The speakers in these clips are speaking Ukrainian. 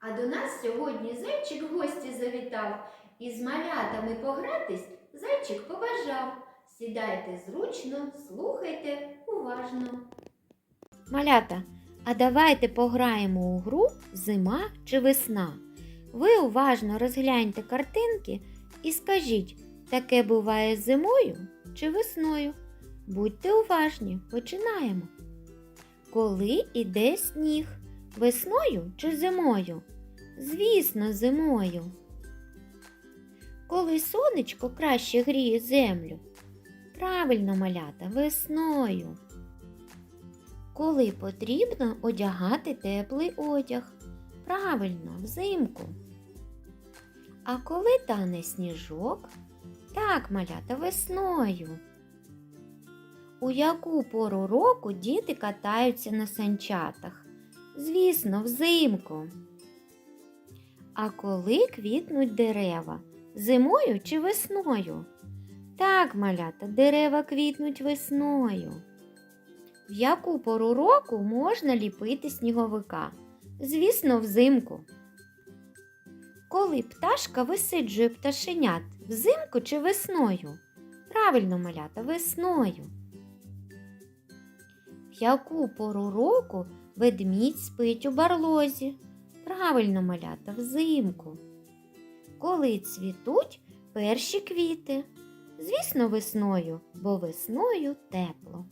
А до нас сьогодні зайчик в гості завітав, і з малятами погратись зайчик побажав. Сідайте зручно, слухайте уважно. Малята, а давайте пограємо у гру зима чи весна. Ви уважно розгляньте картинки і скажіть, таке буває зимою чи весною. Будьте уважні, починаємо. Коли іде сніг? Весною чи зимою? Звісно, зимою. Коли сонечко краще гріє землю? Правильно, малята, весною. Коли потрібно одягати теплий одяг? Правильно, взимку. А коли тане сніжок? Так, малята, весною. У яку пору року діти катаються на санчатах? Звісно, взимку. А коли квітнуть дерева? Зимою чи весною? Так, малята, дерева квітнуть весною. В яку пору року можна ліпити сніговика? Звісно, взимку. Коли пташка висиджує пташенят взимку чи весною? Правильно, малята, весною. В яку пору року ведмідь спить у барлозі? Правильно, малята, взимку. Коли цвітуть перші квіти? Звісно, весною, бо весною тепло.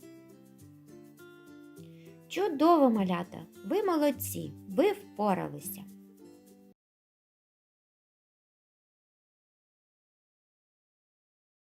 Чудово, малята! Ви молодці, ви впоралися.